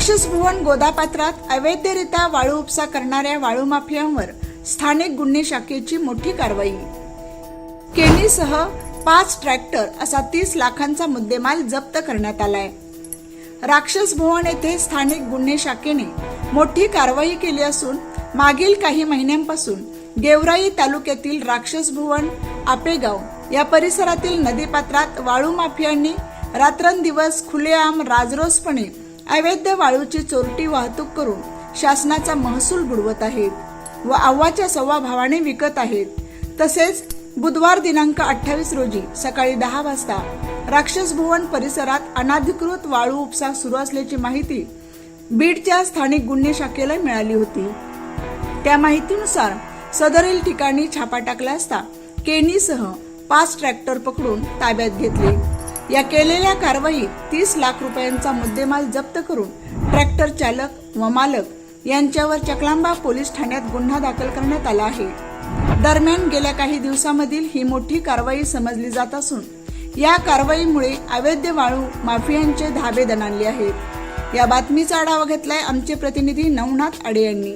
राक्षसभुवन गोदापात्रात अवैधरित्या वाळू उपसा करणाऱ्या वाळू माफियांवर स्थानिक गुन्हे शाखेची मोठी कारवाई. केनीसह पाच ट्रॅक्टर असा तीस लाखांचा मुद्देमाल जप्त करण्यात आलाय. राक्षस भुवन येथे स्थानिक गुन्हे शाखेने मोठी कारवाई केली असून मागील काही महिन्यांपासून गेवराई तालुक्यातील राक्षस भुवन आपेगाव या परिसरातील नदीपात्रात वाळू माफियांनी रात्रंदिवस खुलेआम राजरोसपणे अवैध वाळूची चोरटी वाहतूक करून शासनाचा महसूल बुडवत आहेत व आव्वाच्या सव्वा भावाने विकत आहेत. तसेच बुधवार दिनांक अठ्ठावीस रोजी सकाळी दहा वाजता राक्षस भुवन परिसरात अनाधिकृत वाळू उपसा सुरू असल्याची माहिती बीडच्या स्थानिक गुन्हे शाखेला मिळाली होती. त्या माहितीनुसार सदरील ठिकाणी छापा टाकला असता केनीसह पाच ट्रॅक्टर पकडून ताब्यात घेतले. या केलेल्या कारवाईत तीस लाख रुपयांचा मुद्देमाल जप्त करून ट्रॅक्टर चालक व मालक यांच्यावर चकलांबा पोलीस ठाण्यात गुन्हा दाखल करण्यात आला आहे. दरम्यान गेल्या काही दिवसामधील ही मोठी कारवाई समजली जात असून या कारवाईमुळे अवैध वाळू माफियांचे धाबे दणाणले आहेत. या बातमीचा आढावा घेतलाय आमचे प्रतिनिधी नवनाथ आडे यांनी.